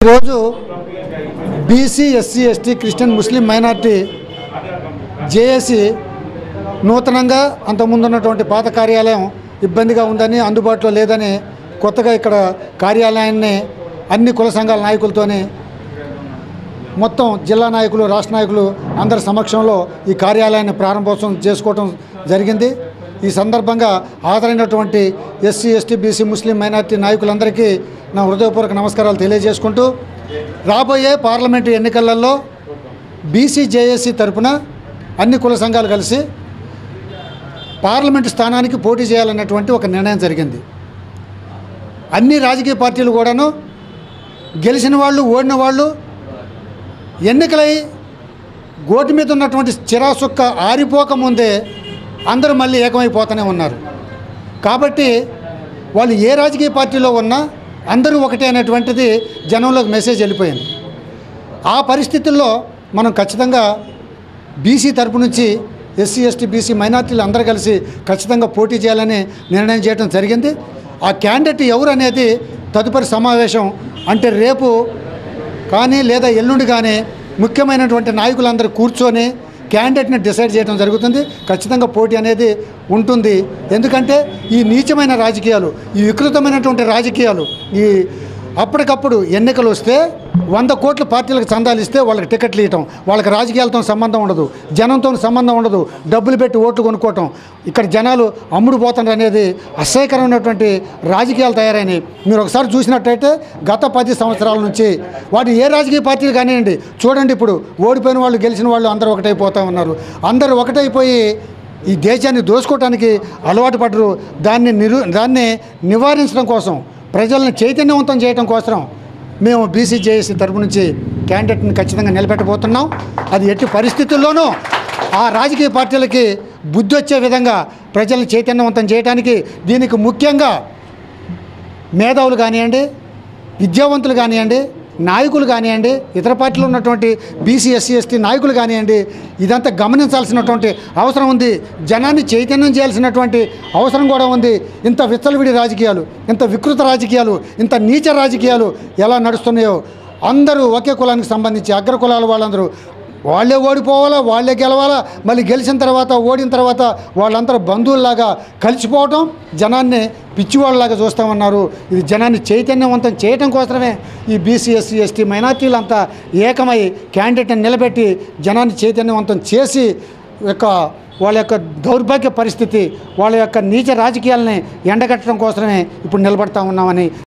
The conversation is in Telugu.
ఈరోజు BC SC ST Christian Muslim minority JAC నూతనంగా అంతకుముందు ఉన్నటువంటి పాత కార్యాలయం ఇబ్బందిగా ఉందని అందుబాటులో లేదని కొత్తగా ఇక్కడ కార్యాలయాన్ని అన్ని కుల సంఘాల నాయకులతోని మొత్తం జిల్లా నాయకులు రాష్ట్ర నాయకులు అందరి సమక్షంలో ఈ కార్యాలయాన్ని ప్రారంభోత్సవం చేసుకోవడం జరిగింది. ఈ సందర్భంగా హాజరైనటువంటి SC ST BC Muslim minority నాయకులందరికీ నా హృదయపూర్వక నమస్కారాలు తెలియజేసుకుంటూ రాబోయే పార్లమెంటు ఎన్నికలలో బీసీ జేఏసీ తరపున అన్ని కుల సంఘాలు కలిసి పార్లమెంటు స్థానానికి పోటీ చేయాలన్నటువంటి ఒక నిర్ణయం జరిగింది. అన్ని రాజకీయ పార్టీలు కూడాను గెలిచిన వాళ్ళు ఓడిన వాళ్ళు ఎన్నికలై గోటి మీద ఉన్నటువంటి చిరాసుక్క ఆరిపోకముందే అందరూ మళ్ళీ ఏకమైపోతూనే ఉన్నారు. కాబట్టి వాళ్ళు ఏ రాజకీయ పార్టీలో ఉన్నా అందరూ ఒకటే అనేటువంటిది జనంలోకి మెసేజ్ వెళ్ళిపోయింది. ఆ పరిస్థితుల్లో మనం ఖచ్చితంగా బీసీ తరపు నుంచి ఎస్సీ ఎస్టీ బీసీ మైనార్టీలు అందరూ కలిసి ఖచ్చితంగా పోటీ చేయాలని నిర్ణయం చేయడం జరిగింది. ఆ క్యాండిడేట్ ఎవరు అనేది తదుపరి సమావేశం అంటే రేపు కానీ లేదా ఎల్లుండి కానీ ముఖ్యమైనటువంటి నాయకులందరూ కూర్చొని క్యాండిడేట్ని డిసైడ్ చేయడం జరుగుతుంది. ఖచ్చితంగా పోటీ అనేది ఉంటుంది. ఎందుకంటే ఈ నీచమైన రాజకీయాలు ఈ వికృతమైనటువంటి రాజకీయాలు ఈ అప్పటికప్పుడు ఎన్నికలు వస్తే వంద కోట్ల పార్టీలకు చందాలు ఇస్తే వాళ్ళకి టికెట్లు ఇవ్వటం వాళ్ళకి రాజకీయాలతో సంబంధం ఉండదు జనంతో సంబంధం ఉండదు డబ్బులు పెట్టి ఓట్లు కొనుక్కోవటం. ఇక్కడ జనాలు అమ్ముడు అనేది అసహ్యకరమైనటువంటి రాజకీయాలు తయారైనవి. మీరు ఒకసారి చూసినట్టయితే గత పది సంవత్సరాల నుంచి వాటి ఏ రాజకీయ పార్టీలు కానివ్వండి చూడండి ఇప్పుడు ఓడిపోయిన వాళ్ళు గెలిచిన వాళ్ళు అందరూ ఒకటైపోతూ ఉన్నారు. అందరూ ఒకటైపోయి ఈ దేశాన్ని దోచుకోవటానికి అలవాటు పడరు. దాన్ని నిరు దాన్ని నివారించడం కోసం ప్రజలను చైతన్యవంతం చేయడం కోసం మేము బీసీ జేఏసీ తరపు నుంచి క్యాండిడేట్ని ఖచ్చితంగా నిలబెట్టబోతున్నాం. అది ఎట్టి పరిస్థితుల్లోనూ ఆ రాజకీయ పార్టీలకి బుద్ధి వచ్చే విధంగా ప్రజల్ని చైతన్యవంతం చేయడానికి దీనికి ముఖ్యంగా మేధావులు కానివ్వండి విద్యావంతులు కానివ్వండి నాయకులు కానివ్వండి ఇతర పార్టీలో ఉన్నటువంటి బీసీ ఎస్సీ ఎస్టీ నాయకులు కానివ్వండి ఇదంతా గమనించాల్సినటువంటి అవసరం ఉంది. జనాన్ని చైతన్యం చేయాల్సినటువంటి అవసరం కూడా ఉంది. ఇంత విచ్చలవిడి రాజకీయాలు ఇంత వికృత రాజకీయాలు ఇంత నీచ రాజకీయాలు ఎలా నడుస్తున్నాయో అందరూ ఒకే కులానికి సంబంధించి అగ్ర కులాల వాళ్ళందరూ వాళ్ళే ఓడిపోవాలా వాళ్ళే గెలవాలా మళ్ళీ గెలిచిన తర్వాత ఓడిన తర్వాత వాళ్ళందరూ బంధువుల్లాగా కలిసిపోవటం జనాన్ని పిచ్చివాళ్ళలాగా చూస్తామన్నారు. ఇది జనాన్ని చైతన్యవంతం చేయటం కోసమే ఈ బీసీ ఎస్సీ ఎస్టీ మైనార్టీలంతా ఏకమై క్యాండిడేట్ని నిలబెట్టి జనాన్ని చైతన్యవంతం చేసి యొక్క వాళ్ళ యొక్క దౌర్భాగ్య పరిస్థితి వాళ్ళ యొక్క నీచ రాజకీయాలని ఎండగట్టడం కోసమే ఇప్పుడు నిలబడతా ఉన్నామని